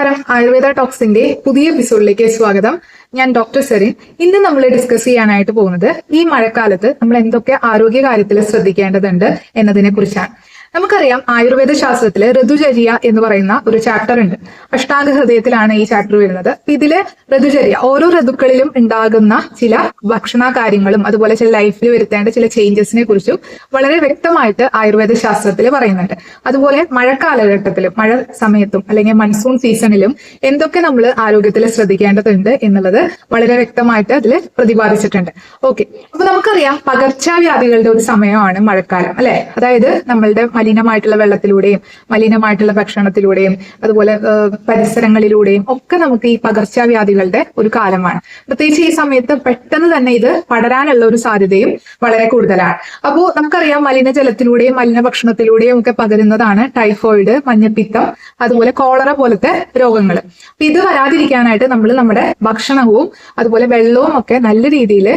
നമസ്കാരം ആയുർവേദ ടോക്സിന്റെ പുതിയ എപ്പിസോഡിലേക്ക് സ്വാഗതം. ഞാൻ ഡോക്ടർ സെറിൻ. ഇന്ന് നമ്മൾ ഡിസ്കസ് ചെയ്യാനായിട്ട് പോകുന്നത് ഈ മഴക്കാലത്ത് നമ്മൾ എന്തൊക്കെ ആരോഗ്യ കാര്യത്തിൽ ശ്രദ്ധിക്കേണ്ടതുണ്ട് എന്നതിനെ കുറിച്ചാണ് നമുക്കറിയാം ആയുർവേദ ശാസ്ത്രത്തിൽ ഋതുചര്യ എന്ന് പറയുന്ന ഒരു ചാപ്റ്റർ ഉണ്ട്. അഷ്ടാംഗ ഹൃദയത്തിലാണ് ഈ ചാപ്റ്റർ വരുന്നത്. ഇതിലെ ഋതുചര്യ ഓരോ ഋതുക്കളിലും ഉണ്ടാകുന്ന ചില ഭക്ഷണ കാര്യങ്ങളും അതുപോലെ ചില ലൈഫിൽ വരുത്തേണ്ട ചില ചേഞ്ചസിനെ കുറിച്ചും വളരെ വ്യക്തമായിട്ട് ആയുർവേദ ശാസ്ത്രത്തിൽ പറയുന്നുണ്ട്. അതുപോലെ മഴക്കാലഘട്ടത്തിലും മഴ സമയത്തും അല്ലെങ്കിൽ മൺസൂൺ സീസണിലും എന്തൊക്കെ നമ്മൾ ആരോഗ്യത്തിൽ ശ്രദ്ധിക്കേണ്ടതുണ്ട് എന്നുള്ളത് വളരെ വ്യക്തമായിട്ട് അതിൽ പ്രതിപാദിച്ചിട്ടുണ്ട്. ഓക്കെ അപ്പൊ നമുക്കറിയാം പകർച്ചവ്യാധികളുടെ ഒരു സമയമാണ് മഴക്കാലം അല്ലെ? അതായത് നമ്മളുടെ മലിനമായിട്ടുള്ള വെള്ളത്തിലൂടെയും മലിനമായിട്ടുള്ള ഭക്ഷണത്തിലൂടെയും അതുപോലെ പരിസരങ്ങളിലൂടെയും ഒക്കെ നമുക്ക് ഈ പകർച്ചവ്യാധികളുടെ ഒരു കാലമാണ്. പ്രത്യേകിച്ച് ഈ സമയത്ത് പെട്ടെന്ന് തന്നെ ഇത് പടരാനുള്ള ഒരു സാധ്യതയും വളരെ കൂടുതലാണ്. അപ്പോൾ നമുക്കറിയാം മലിനജലത്തിലൂടെയും മലിന ഭക്ഷണത്തിലൂടെയും ഒക്കെ പകരുന്നതാണ് ടൈഫോയിഡ് മഞ്ഞപ്പിത്തം അതുപോലെ കോളറ പോലത്തെ രോഗങ്ങൾ അപ്പൊ ഇത് വരാതിരിക്കാനായിട്ട് നമ്മൾ നമ്മുടെ ഭക്ഷണവും അതുപോലെ വെള്ളവും ഒക്കെ നല്ല രീതിയിൽ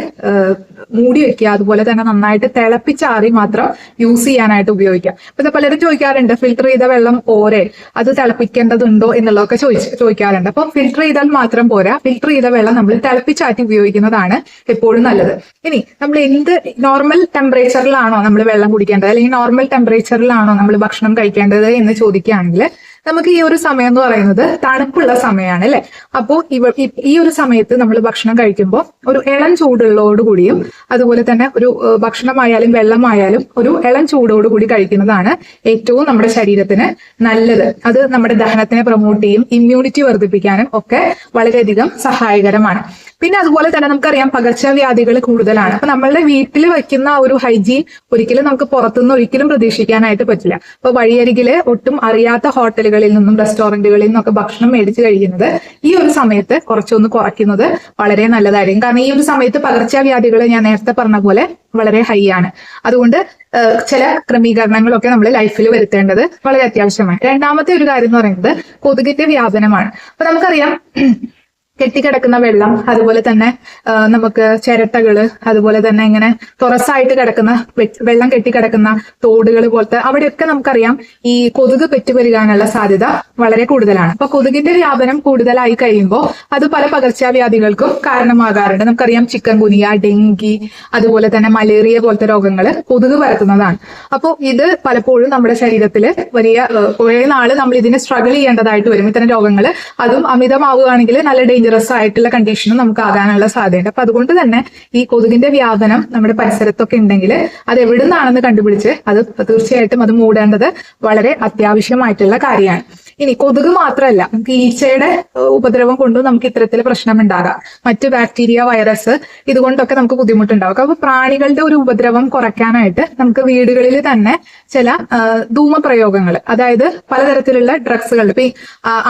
മൂടി വെക്കുക അതുപോലെ തന്നെ നന്നായിട്ട് തിളപ്പിച്ചാറി മാത്രം യൂസ് ചെയ്യാനായിട്ട് ഉപയോഗിക്കാം ഇത് പലരും ചോദിക്കാറുണ്ട് ഫിൽട്ടർ ചെയ്ത വെള്ളം പോരെ? അത് തിളപ്പിക്കേണ്ടതുണ്ടോ? എന്നുള്ളതൊക്കെ ചോദിച്ച് ചോദിക്കാറുണ്ട്. അപ്പൊ ഫിൽട്ടർ ചെയ്താൽ മാത്രം പോരാ. ഫിൽട്ടർ ചെയ്ത വെള്ളം നമ്മൾ തിളപ്പിച്ചാറ്റി ഉപയോഗിക്കുന്നതാണ് എപ്പോഴും നല്ലത്. ഇനി നമ്മൾ എന്ത് നോർമൽ ടെമ്പറേച്ചറിലാണോ നമ്മൾ വെള്ളം കുടിക്കേണ്ടത്? അല്ലെങ്കിൽ നോർമൽ ടെമ്പറേച്ചറിലാണോ നമ്മൾ ഭക്ഷണം കഴിക്കേണ്ടത് എന്ന് ചോദിക്കുകയാണെങ്കിൽ നമുക്ക് ഈ ഒരു സമയം എന്ന് പറയുന്നത് തണുപ്പുള്ള സമയമാണ് അല്ലെ? അപ്പോ ഇവ ഈ- ഒരു സമയത്ത് നമ്മൾ ഭക്ഷണം കഴിക്കുമ്പോൾ ഒരു ഇളം ചൂടുള്ളതോടുകൂടിയും അതുപോലെ തന്നെ ഒരു ഭക്ഷണമായാലും വെള്ളമായാലും ഒരു ഇളം ചൂടോടുകൂടി കഴിക്കുന്നതാണ് ഏറ്റവും നമ്മുടെ ശരീരത്തിന് നല്ലത്. അത് നമ്മുടെ ദഹനത്തിനെ പ്രൊമോട്ട് ചെയ്യും ഇമ്മ്യൂണിറ്റി വർദ്ധിപ്പിക്കാനും ഒക്കെ വളരെയധികം സഹായകരമാണ്. പിന്നെ അതുപോലെ തന്നെ നമുക്കറിയാം പകർച്ചവ്യാധികൾ കൂടുതലാണ്. അപ്പൊ നമ്മളുടെ വീട്ടിൽ വയ്ക്കുന്ന ഒരു ഹൈജീൻ ഒരിക്കലും നമുക്ക് പുറത്തുനിന്ന് ഒരിക്കലും പ്രതീക്ഷിക്കാനായിട്ട് പറ്റില്ല. അപ്പൊ വഴിയരികിൽ ഒട്ടും അറിയാത്ത ഹോട്ടലുകളിൽ നിന്നും റെസ്റ്റോറന്റുകളിൽ നിന്നൊക്കെ ഭക്ഷണം മേടിച്ച് കഴിക്കുന്നത് ഈ ഒരു സമയത്ത് കുറച്ചൊന്ന് കുറയ്ക്കുന്നത് വളരെ നല്ലതായിരിക്കും. കാരണം ഈ ഒരു സമയത്ത് പകർച്ചവ്യാധികൾ ഞാൻ നേരത്തെ പറഞ്ഞ പോലെ വളരെ ഹൈ ആണ്. അതുകൊണ്ട് ചില ക്രമീകരണങ്ങളൊക്കെ നമ്മൾ ലൈഫിൽ വരുത്തേണ്ടത് വളരെ അത്യാവശ്യമാണ്. രണ്ടാമത്തെ ഒരു കാര്യം എന്ന് പറയുന്നത് കൊതുകിന്റെ വ്യാപനമാണ്. അപ്പൊ നമുക്കറിയാം കെട്ടിക്കിടക്കുന്ന വെള്ളം അതുപോലെ തന്നെ നമുക്ക് ചിരട്ടകൾ അതുപോലെ തന്നെ ഇങ്ങനെ തുറസായിട്ട് കിടക്കുന്ന വെള്ളം കെട്ടിക്കിടക്കുന്ന തോടുകൾ പോലത്തെ അവിടെയൊക്കെ നമുക്കറിയാം ഈ കൊതുക് പെറ്റുപെരുകാനുള്ള സാധ്യത വളരെ കൂടുതലാണ്. അപ്പൊ കൊതുകിന്റെ വ്യാപനം കൂടുതലായി കഴിയുമ്പോൾ അത് പല പകർച്ചവ്യാധികൾക്കും കാരണമാകാറുണ്ട്. നമുക്കറിയാം ചിക്കൻ കുനിയ ഡെങ്കി അതുപോലെ തന്നെ മലേറിയ പോലത്തെ രോഗങ്ങൾ കൊതുക് പരത്തുന്നതാണ്. അപ്പോൾ ഇത് പലപ്പോഴും നമ്മുടെ ശരീരത്തിൽ വലിയ കുറെ നമ്മൾ ഇതിനെ സ്ട്രഗിൾ ചെയ്യേണ്ടതായിട്ട് വരും. ഇത്തരം രോഗങ്ങൾ അതും അമിതമാവുകയാണെങ്കിൽ നല്ല ഡേഞ്ചറസ് ആയിട്ടുള്ള കണ്ടീഷനും നമുക്ക് ആകാനുള്ള സാധ്യതയുണ്ട്. അപ്പൊ അതുകൊണ്ട് തന്നെ ഈ കൊതുകിന്റെ വ്യാപനം നമ്മുടെ പരിസരത്തൊക്കെ ഉണ്ടെങ്കിൽ അത് എവിടെ നിന്നാണെന്ന് കണ്ടുപിടിച്ച് അത് തീർച്ചയായിട്ടും അത് മൂടേണ്ടത് വളരെ അത്യാവശ്യമായിട്ടുള്ള കാര്യമാണ്. ഇനി കൊതുക് മാത്രമല്ല നമുക്ക് ഈച്ചയുടെ ഉപദ്രവം കൊണ്ടും നമുക്ക് ഇത്തരത്തിൽ പ്രശ്നമുണ്ടാകാം. മറ്റു ബാക്ടീരിയ വൈറസ് ഇതുകൊണ്ടൊക്കെ നമുക്ക് ബുദ്ധിമുട്ടുണ്ടാകും അപ്പൊ പ്രാണികളുടെ ഒരു ഉപദ്രവം കുറയ്ക്കാനായിട്ട് നമുക്ക് വീടുകളിൽ തന്നെ ചില ധൂമപ്രയോഗങ്ങൾ അതായത് പലതരത്തിലുള്ള ഡ്രഗ്സുകൾ ഇപ്പൊ ഈ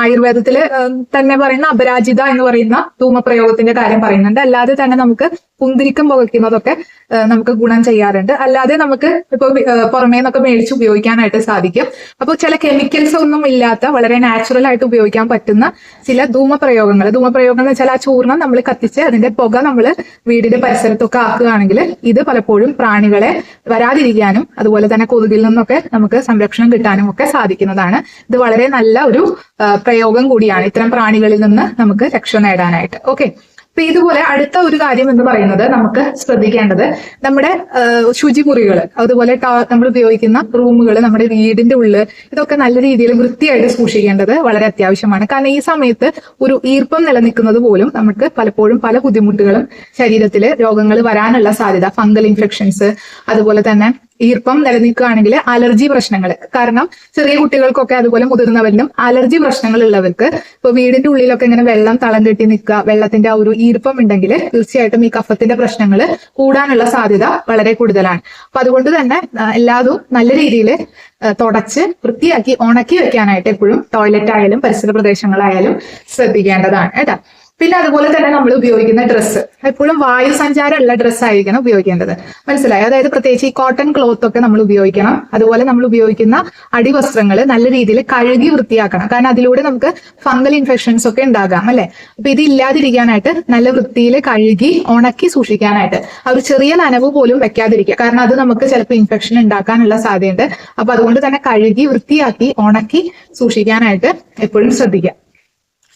ആയുർവേദത്തിൽ തന്നെ പറയുന്ന അപരാജിത എന്ന് പറയുന്ന ധൂമപ്രയോഗത്തിന്റെ കാര്യം പറയുന്നുണ്ട്. അല്ലാതെ തന്നെ നമുക്ക് കുന്തിരിക്കം പുകയ്ക്കുന്നതൊക്കെ നമുക്ക് ഗുണം ചെയ്യാറുണ്ട്. അല്ലാതെ നമുക്ക് ഇപ്പൊ പുറമേ നിന്നൊക്കെ മേടിച്ച് ഉപയോഗിക്കാനായിട്ട് സാധിക്കും. അപ്പോൾ ചില കെമിക്കൽസ് ഒന്നും ഇല്ലാത്ത വളരെ നാച്ചുറൽ ആയിട്ട് ഉപയോഗിക്കാൻ പറ്റുന്ന ചില ധൂമപ്രയോഗങ്ങൾ. ധൂമപ്രയോഗങ്ങൾ എന്ന് വെച്ചാൽ ആ ചൂർണം നമ്മൾ കത്തിച്ച് അതിന്റെ പുക നമ്മൾ വീടിന്റെ പരിസരത്തൊക്കെ ആക്കുകയാണെങ്കിൽ ഇത് പലപ്പോഴും പ്രാണികളെ വരാതിരിക്കാനും അതുപോലെ തന്നെ കൊതുകിൽ നിന്നൊക്കെ നമുക്ക് സംരക്ഷണം കിട്ടാനും ഒക്കെ സാധിക്കുന്നതാണ്. ഇത് വളരെ നല്ല ഒരു പ്രയോഗം കൂടിയാണ്. ഇത്തരം പ്രാണികളിൽ നിന്ന് നമുക്ക് രക്ഷ നേടാനായിട്ട്. ഓക്കെ അപ്പൊ ഇതുപോലെ അടുത്ത ഒരു കാര്യം എന്ന് പറയുന്നത് നമുക്ക് ശ്രദ്ധിക്കേണ്ടത് നമ്മുടെ ശുചിമുറികൾ അതുപോലെ നമ്മൾ ഉപയോഗിക്കുന്ന റൂമുകൾ നമ്മുടെ വീടിന്റെ ഉള്ളിൽ ഇതൊക്കെ നല്ല രീതിയിൽ വൃത്തിയായിട്ട് സൂക്ഷിക്കേണ്ടത് വളരെ അത്യാവശ്യമാണ്. കാരണം ഈ സമയത്ത് ഒരു ഈർപ്പം നിലനിൽക്കുന്നത് പോലും നമുക്ക് പലപ്പോഴും പല ബുദ്ധിമുട്ടുകളും ശരീരത്തിൽ രോഗങ്ങൾ വരാനുള്ള സാധ്യത ഫംഗൽ ഇൻഫെക്ഷൻസ് അതുപോലെ തന്നെ ഈർപ്പം നിലനിൽക്കുകയാണെങ്കിൽ അലർജി പ്രശ്നങ്ങൾ. കാരണം ചെറിയ കുട്ടികൾക്കൊക്കെ അതുപോലെ മുതിർന്നവരിലും അലർജി പ്രശ്നങ്ങൾ ഉള്ളവർക്ക് ഇപ്പൊ വീടിന്റെ ഉള്ളിലൊക്കെ ഇങ്ങനെ വെള്ളം തളം കെട്ടി നിൽക്കുക വെള്ളത്തിന്റെ ആ ഒരു ഈർപ്പം ഉണ്ടെങ്കിൽ തീർച്ചയായിട്ടും ഈ കഫത്തിന്റെ പ്രശ്നങ്ങൾ കൂടാനുള്ള സാധ്യത വളരെ കൂടുതലാണ്. അപ്പൊ അതുകൊണ്ട് തന്നെ എല്ലാതും നല്ല രീതിയിൽ തുടച്ച് വൃത്തിയാക്കി ഉണക്കി വെക്കാനായിട്ട് എപ്പോഴും ടോയ്ലറ്റ് ആയാലും പരിസര പ്രദേശങ്ങളായാലും ശ്രദ്ധിക്കേണ്ടതാണ് കേട്ടോ. പിന്നെ അതുപോലെ തന്നെ നമ്മൾ ഉപയോഗിക്കുന്ന ഡ്രസ്സ് എപ്പോഴും വായു സഞ്ചാരമുള്ള ഡ്രസ്സായിരിക്കണം ഉപയോഗിക്കേണ്ടത്. മനസ്സിലായി? അതായത് പ്രത്യേകിച്ച് ഈ കോട്ടൺ ക്ലോത്ത് ഒക്കെ നമ്മൾ ഉപയോഗിക്കണം. അതുപോലെ നമ്മൾ ഉപയോഗിക്കുന്ന അടിവസ്ത്രങ്ങൾ നല്ല രീതിയിൽ കഴുകി വൃത്തിയാക്കണം. കാരണം അതിലൂടെ നമുക്ക് ഫംഗൽ ഇൻഫെക്ഷൻസ് ഒക്കെ ഉണ്ടാകാം അല്ലെ? അപ്പൊ ഇത് ഇല്ലാതിരിക്കാനായിട്ട് നല്ല വൃത്തിയിൽ കഴുകി ഉണക്കി സൂക്ഷിക്കാനായിട്ട്. ഒരു ചെറിയ നനവ് പോലും വെക്കാതിരിക്കുക. കാരണം അത് നമുക്ക് ചിലപ്പോൾ ഇൻഫെക്ഷൻ ഉണ്ടാക്കാനുള്ള സാധ്യതയുണ്ട്. അപ്പൊ അതുകൊണ്ട് തന്നെ കഴുകി വൃത്തിയാക്കി ഉണക്കി സൂക്ഷിക്കാനായിട്ട് എപ്പോഴും ശ്രദ്ധിക്കുക.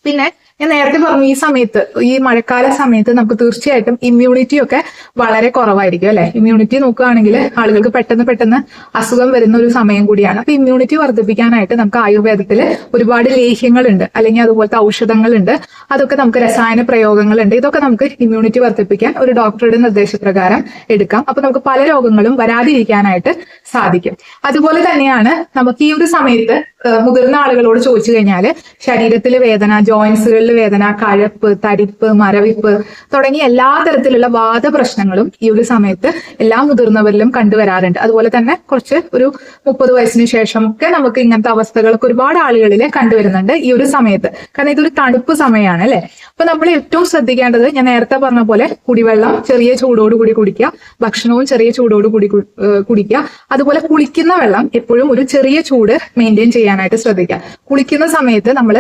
പിന്നെ ഞാൻ നേരത്തെ പറഞ്ഞു ഈ സമയത്ത് ഈ മഴക്കാല സമയത്ത് നമുക്ക് തീർച്ചയായിട്ടും ഇമ്മ്യൂണിറ്റി ഒക്കെ വളരെ കുറവായിരിക്കും അല്ലെ? ഇമ്മ്യൂണിറ്റി നോക്കുകയാണെങ്കിൽ ആളുകൾക്ക് പെട്ടെന്ന് പെട്ടെന്ന് അസുഖം വരുന്ന ഒരു സമയം കൂടിയാണ്. അപ്പൊ ഇമ്മ്യൂണിറ്റി വർദ്ധിപ്പിക്കാനായിട്ട് നമുക്ക് ആയുർവേദത്തിൽ ഒരുപാട് ലേഹ്യങ്ങളുണ്ട്. അല്ലെങ്കിൽ അതുപോലത്തെ ഔഷധങ്ങളുണ്ട്. അതൊക്കെ നമുക്ക് രസായന പ്രയോഗങ്ങളുണ്ട്. ഇതൊക്കെ നമുക്ക് ഇമ്മ്യൂണിറ്റി വർദ്ധിപ്പിക്കാൻ ഒരു ഡോക്ടറുടെ നിർദ്ദേശപ്രകാരം എടുക്കാം. അപ്പൊ നമുക്ക് പല രോഗങ്ങളും വരാതിരിക്കാനായിട്ട് സാധിക്കും. അതുപോലെ തന്നെയാണ് നമുക്ക് ഈ ഒരു സമയത്ത് മുതിർന്ന ആളുകളോട് ചോദിച്ചു കഴിഞ്ഞാൽ ശരീരത്തിൽ വേദന ജോയിൻസുകളിൽ വേദന കഴപ്പ് തരിപ്പ് മരവിപ്പ് തുടങ്ങിയ എല്ലാ തരത്തിലുള്ള വാദ പ്രശ്നങ്ങളും ഈ ഒരു സമയത്ത് എല്ലാ മുതിർന്നവരിലും കണ്ടുവരാറുണ്ട്. അതുപോലെ തന്നെ കുറച്ച് ഒരു മുപ്പത് വയസ്സിന് ശേഷം ഒക്കെ നമുക്ക് ഇങ്ങനത്തെ അവസ്ഥകളൊക്കെ ഒരുപാട് ആളുകളിൽ കണ്ടുവരുന്നുണ്ട് ഈ ഒരു സമയത്ത്. കാരണം ഇതൊരു തണുപ്പ് സമയമാണ് അല്ലെ? അപ്പൊ നമ്മൾ ഏറ്റവും ശ്രദ്ധിക്കേണ്ടത് ഞാൻ നേരത്തെ പറഞ്ഞ പോലെ കുടിവെള്ളം ചെറിയ ചൂടോടുകൂടി കുടിക്കുക ഭക്ഷണവും ചെറിയ ചൂടോടുകൂടി കൂടി കുടിക്കുക. അതുപോലെ കുളിക്കുന്ന വെള്ളം എപ്പോഴും ഒരു ചെറിയ ചൂട് മെയിന്റെയിൻ ചെയ്യാനായിട്ട് ശ്രദ്ധിക്കുക. കുളിക്കുന്ന സമയത്ത് നമ്മൾ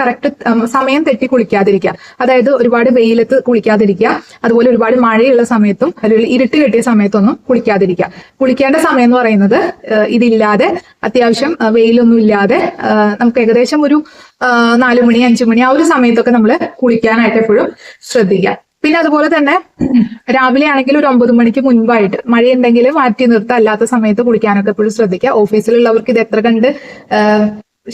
കറക്റ്റ് സമയം തെറ്റി കുളിക്കാതിരിക്കുക. അതായത് ഒരുപാട് വെയിലത്ത് കുളിക്കാതിരിക്കുക. അതുപോലെ ഒരുപാട് മഴയുള്ള സമയത്തും അല്ലെങ്കിൽ ഇരുട്ട് കെട്ടിയ സമയത്തൊന്നും കുളിക്കാതിരിക്കുക. കുളിക്കേണ്ട സമയം എന്ന് പറയുന്നത് ഇതില്ലാതെ അത്യാവശ്യം വെയിലൊന്നും ഇല്ലാതെ നമുക്ക് ഏകദേശം ഒരു നാല് മണി അഞ്ചു മണി ആ ഒരു സമയത്തൊക്കെ നമ്മൾ കുളിക്കാനായിട്ട് എപ്പോഴും ശ്രദ്ധിക്കുക. പിന്നെ അതുപോലെ തന്നെ രാവിലെ ആണെങ്കിൽ ഒരു ഒമ്പത് മണിക്ക് മുൻപായിട്ട് മഴയുണ്ടെങ്കിൽ മാറ്റി നിർത്തുക അല്ലാത്ത സമയത്ത് കുളിക്കാനൊക്കെ എപ്പോഴും ശ്രദ്ധിക്കുക. ഓഫീസിലുള്ളവർക്ക് ഇത് എത്ര കണ്ട്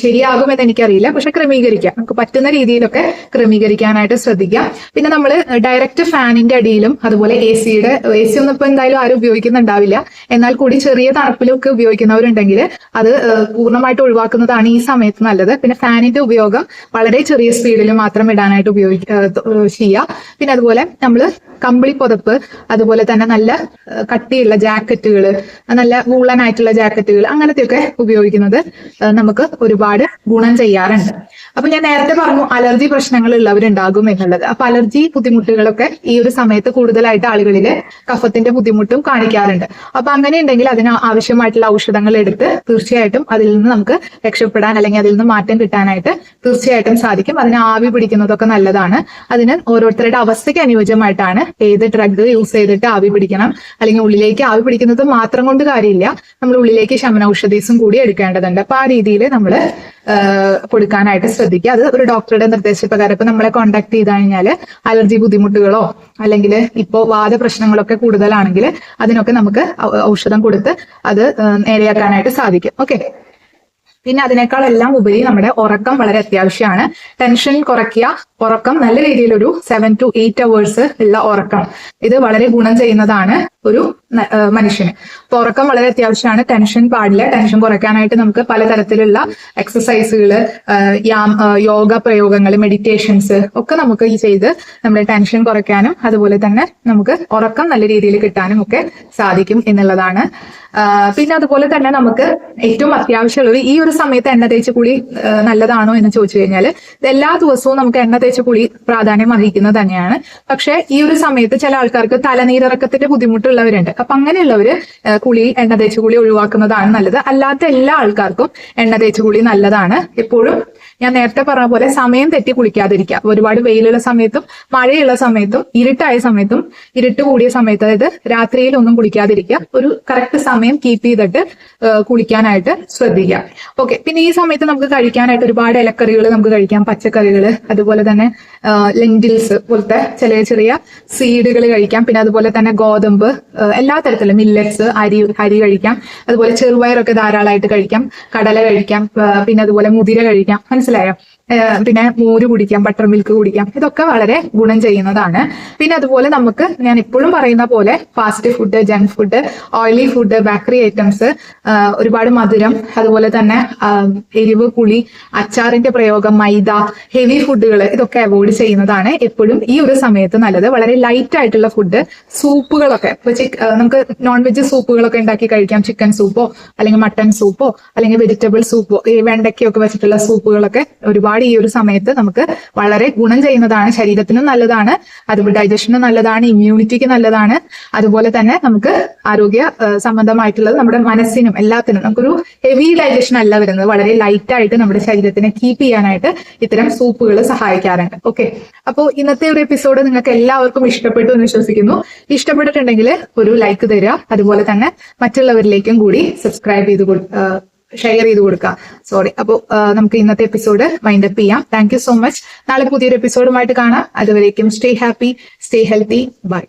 ശരിയാകുമെന്ന് എനിക്കറിയില്ല. പക്ഷെ ക്രമീകരിക്കാം. നമുക്ക് പറ്റുന്ന രീതിയിലൊക്കെ ക്രമീകരിക്കാനായിട്ട് ശ്രദ്ധിക്കാം. പിന്നെ നമ്മൾ ഡയറക്റ്റ് ഫാനിന്റെ അടിയിലും അതുപോലെ എ സിയുടെ എ സി ഒന്നും ഇപ്പൊ എന്തായാലും ആരും ഉപയോഗിക്കുന്നുണ്ടാവില്ല. എന്നാൽ കൂടി ചെറിയ തണുപ്പിലൊക്കെ ഉപയോഗിക്കുന്നവരുണ്ടെങ്കിൽ അത് പൂർണമായിട്ട് ഒഴിവാക്കുന്നതാണ് ഈ സമയത്ത് നല്ലത്. പിന്നെ ഫാനിന്റെ ഉപയോഗം വളരെ ചെറിയ സ്പീഡിൽ മാത്രം ഇടാനായിട്ട് ഉപയോഗിക്കുക ചെയ്യുക പിന്നെ അതുപോലെ നമ്മൾ കമ്പിളി പുതപ്പ് അതുപോലെ തന്നെ നല്ല കട്ടിയുള്ള ജാക്കറ്റുകൾ നല്ല വൂളൻ ആയിട്ടുള്ള ജാക്കറ്റുകൾ അങ്ങനത്തെയൊക്കെ ഉപയോഗിക്കുന്നത് നമുക്ക് ഒരുപാട് ഗുണം ചെയ്യാറുണ്ട്. അപ്പൊ ഞാൻ നേരത്തെ പറഞ്ഞു അലർജി പ്രശ്നങ്ങൾ ഉള്ളവരുണ്ടാകും എന്നുള്ളത്. അപ്പൊ അലർജി ബുദ്ധിമുട്ടുകളൊക്കെ ഈ ഒരു സമയത്ത് കൂടുതലായിട്ട് ആളുകളിൽ കഫത്തിന്റെ ബുദ്ധിമുട്ടും കാണിക്കാറുണ്ട്. അപ്പൊ അങ്ങനെ ഉണ്ടെങ്കിൽ അതിന് ആവശ്യമായിട്ടുള്ള ഔഷധങ്ങൾ എടുത്ത് തീർച്ചയായിട്ടും അതിൽ നിന്ന് നമുക്ക് രക്ഷപ്പെടാൻ അല്ലെങ്കിൽ അതിൽ നിന്ന് മാറ്റം കിട്ടാനായിട്ട് തീർച്ചയായിട്ടും സാധിക്കും. അതിന് ആവി പിടിക്കുന്നതൊക്കെ നല്ലതാണ്. അതിന് ഓരോരുത്തരുടെ അവസ്ഥയ്ക്ക് അനുയോജ്യമായിട്ടാണ് ഏത് ഡ്രഗ് യൂസ് ചെയ്തിട്ട് ആവി പിടിക്കണം അല്ലെങ്കിൽ ഉള്ളിലേക്ക് ആവി പിടിക്കുന്നത് മാത്രം കൊണ്ട് കാര്യമില്ല. നമ്മൾ ഉള്ളിലേക്ക് ശമന ഔഷധീസും കൂടി എടുക്കേണ്ടതുണ്ട്. അപ്പൊ ആ രീതിയിൽ നമ്മൾ കൊടുക്കാനായിട്ട് ശ്രദ്ധിക്കുക. അത് ഒരു ഡോക്ടറുടെ നിർദ്ദേശപ്രകാരം. ഇപ്പൊ നമ്മളെ കോൺടാക്ട് ചെയ്ത് കഴിഞ്ഞാൽ അലർജി ബുദ്ധിമുട്ടുകളോ അല്ലെങ്കിൽ ഇപ്പോൾ വാദ പ്രശ്നങ്ങളൊക്കെ കൂടുതലാണെങ്കിൽ അതിനൊക്കെ നമുക്ക് ഔഷധം കൊടുത്ത് അത് നേരെയാക്കാനായിട്ട് സാധിക്കും. ഓക്കെ. പിന്നെ അതിനേക്കാളെല്ലാം ഉപരി നമ്മുടെ ഉറക്കം വളരെ അത്യാവശ്യമാണ് ടെൻഷൻ കുറയ്ക്കുക. ഉറക്കം നല്ല രീതിയിൽ ഒരു സെവൻ ടു എയ്റ്റ് അവേഴ്സ് ഉള്ള ഉറക്കം. ഇത് വളരെ ഗുണം ചെയ്യുന്നതാണ്. ഒരു മനുഷ്യന്. അപ്പൊ ഉറക്കം വളരെ അത്യാവശ്യമാണ്. ടെൻഷൻ പാടില്ല. ടെൻഷൻ കുറയ്ക്കാനായിട്ട് നമുക്ക് പലതരത്തിലുള്ള എക്സസൈസുകൾ യോഗ പ്രയോഗങ്ങൾ മെഡിറ്റേഷൻസ് ഒക്കെ നമുക്ക് ഈ ചെയ്ത് നമ്മുടെ ടെൻഷൻ കുറയ്ക്കാനും അതുപോലെ തന്നെ നമുക്ക് ഉറക്കം നല്ല രീതിയിൽ കിട്ടാനും ഒക്കെ സാധിക്കും എന്നുള്ളതാണ്. പിന്നെ അതുപോലെ തന്നെ നമുക്ക് ഏറ്റവും അത്യാവശ്യമുള്ളത് ഈ ഒരു സമയത്ത് എണ്ണ തേച്ച് കുളി നല്ലതാണോ എന്ന് ചോദിച്ചു കഴിഞ്ഞാൽ എല്ലാ ദിവസവും നമുക്ക് എണ്ണ തേച്ച് കുളി പ്രാധാന്യം അർഹിക്കുന്നത് തന്നെയാണ്. പക്ഷേ ഈ ഒരു സമയത്ത് ചില ആൾക്കാർക്ക് തലനീരിറക്കത്തിന്റെ ബുദ്ധിമുട്ടുള്ളവരുണ്ട് അപ്പൊ അങ്ങനെയുള്ളവർ കുളി എണ്ണ തേച്ച് കുളി ഒഴിവാക്കുന്നതാണ് നല്ലത്. അല്ലാത്ത എല്ലാ ആൾക്കാർക്കും എണ്ണ തേച്ച് കുളി നല്ലതാണ്. എപ്പോഴും ഞാൻ നേരത്തെ പറഞ്ഞ പോലെ സമയം തെറ്റി കുളിക്കാതിരിക്കുക. ഒരുപാട് വെയിലുള്ള സമയത്തും മഴയുള്ള സമയത്തും ഇരുട്ടായ സമയത്തും ഇരുട്ട് കൂടിയ സമയത്ത് അതായത് രാത്രിയിൽ ഒന്നും കുളിക്കാതിരിക്കുക. ഒരു കറക്റ്റ് സമയം കീപ്പ് ചെയ്തിട്ട് കുളിക്കാനായിട്ട് ശ്രദ്ധിക്കുക. ഓക്കെ പിന്നെ ഈ സമയത്ത് നമുക്ക് കഴിക്കാനായിട്ട് ഒരുപാട് ഇലക്കറികൾ നമുക്ക് കഴിക്കാം. പച്ചക്കറികൾ അതുപോലെ തന്നെ ലെൻഡിൽസ് പോലത്തെ ചെറിയ ചെറിയ സീഡുകൾ കഴിക്കാം. പിന്നെ അതുപോലെ തന്നെ ഗോതമ്പ് എല്ലാ തരത്തിലും മില്ലറ്റ്സ് അരി അരി കഴിക്കാം. അതുപോലെ ചെറുപയറൊക്കെ ധാരാളമായിട്ട് കഴിക്കാം. കടല കഴിക്കാം. പിന്നെ അതുപോലെ മുതിര കഴിക്കാം. മനസ്സിലായോ? ആ, പിന്നെ മോര് കുടിക്കാം ബട്ടർ മിൽക്ക് കുടിക്കാം ഇതൊക്കെ വളരെ ഗുണം ചെയ്യുന്നതാണ്. പിന്നെ അതുപോലെ നമുക്ക് ഞാൻ എപ്പോഴും പറയുന്ന പോലെ fast food junk food oily food bakery items ഒരുപാട് മധുരം അതുപോലെ തന്നെ എരിവ് പുളി അച്ചാറിന്റെ പ്രയോഗം മൈദ ഹെവി ഫുഡുകൾ ഇതൊക്കെ അവോയ്ഡ് ചെയ്യുന്നതാണ് എപ്പോഴും ഈ ഒരു സമയത്ത് നല്ലത്. വളരെ ലൈറ്റ് ആയിട്ടുള്ള ഫുഡ് സൂപ്പുകളൊക്കെ. ഇപ്പൊ നമുക്ക് നോൺ വെജ് സൂപ്പുകളൊക്കെ ഉണ്ടാക്കി കഴിക്കാം. ചിക്കൻ സൂപ്പോ അല്ലെങ്കിൽ മട്ടൺ സൂപ്പോ അല്ലെങ്കിൽ വെജിറ്റബിൾ സൂപ്പോ ഈ വെണ്ടയ്ക്കൊക്കെ വെച്ചിട്ടുള്ള സൂപ്പുകളൊക്കെ ഒരുപാട് ഈ ഒരു സമയത്ത് നമുക്ക് വളരെ ഗുണം ചെയ്യുന്നതാണ് ശരീരത്തിനും നല്ലതാണ് അതുപോലെ ഡൈജഷനും നല്ലതാണ് ഇമ്മ്യൂണിറ്റിക്ക് നല്ലതാണ്. അതുപോലെ തന്നെ നമുക്ക് ആരോഗ്യ സംബന്ധമായിട്ടുള്ളത് നമ്മുടെ മനസ്സിനും എല്ലാത്തിനും നമുക്കൊരു ഹെവി ഡൈജഷൻ അല്ല വരുന്നത്. വളരെ ലൈറ്റ് ആയിട്ട് നമ്മുടെ ശരീരത്തിനെ കീപ്പ് ചെയ്യാനായിട്ട് ഇത്തരം സൂപ്പുകൾ സഹായിക്കാറുണ്ട്. ഓക്കെ അപ്പോൾ ഇന്നത്തെ ഒരു എപ്പിസോഡ് നിങ്ങൾക്ക് എല്ലാവർക്കും ഇഷ്ടപ്പെട്ടു എന്ന് വിശ്വസിക്കുന്നു. ഇഷ്ടപ്പെട്ടിട്ടുണ്ടെങ്കിൽ ഒരു ലൈക്ക് തരിക. അതുപോലെ തന്നെ മറ്റുള്ളവരിലേക്കും കൂടി സബ്സ്ക്രൈബ് ചെയ്ത് ഷെയർ ചെയ്ത് കൊടുക്കുക സോറി അപ്പോൾ നമുക്ക് ഇന്നത്തെ എപ്പിസോഡ് വൈൻഡ് അപ്പ് ചെയ്യാം. താങ്ക് സോ മച്ച് നാളെ പുതിയൊരു എപ്പിസോഡുമായിട്ട് കാണാം. അതുവരേക്കും stay happy stay healthy bye